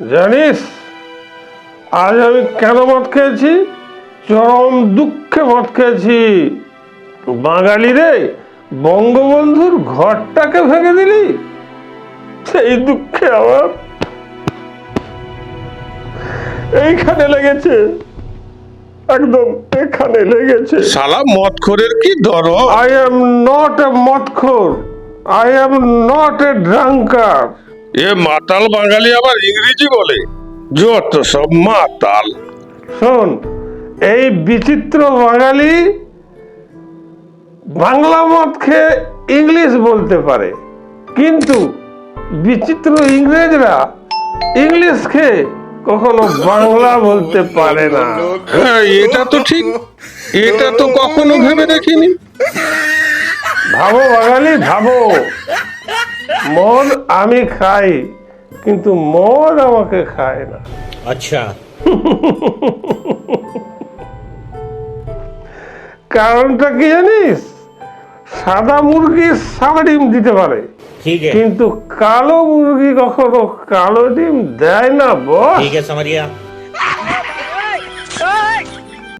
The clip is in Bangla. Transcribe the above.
জানিস আজ আমি কেন মদ খেয়েছি? চরম দুঃখে মদ খেয়েছি। বাঙালি রে বঙ্গবন্ধুর ঘরটাকে ভেঙে দিলি? সেই দুঃখে আমার এইখানে লেগেছে একদম এখানে লেগেছে। শালা মদখোরের কি দরদ I am not a মদখোর I am not a drunker a মাতাল বাঙালি আবার ইংরেজি বলে। যত সব মাতাল। শোন এই বিচিত্র বাঙালি বাংলা মত খেয়ে ইংলিশ বলতে পারে। কিন্তু বিচিত্র ইংরেজরা ইংলিশ খেয়ে কখনো বাংলা বলতে পারে না। হ্যাঁ এটা তো ঠিক। এটা তো কখনো ভেবে দেখিনি। ভাবো বাঙালি ভাবো। মন আমি খাই কিন্তু মন আমাকে খায় না। আচ্ছা। কারণটা কি জানিস? সাদা মুরগি সাদা ডিম দিতে পারে। কিন্তু কালো মুরগি কখনো কালো ডিম দেয় না বস। ঠিক আছে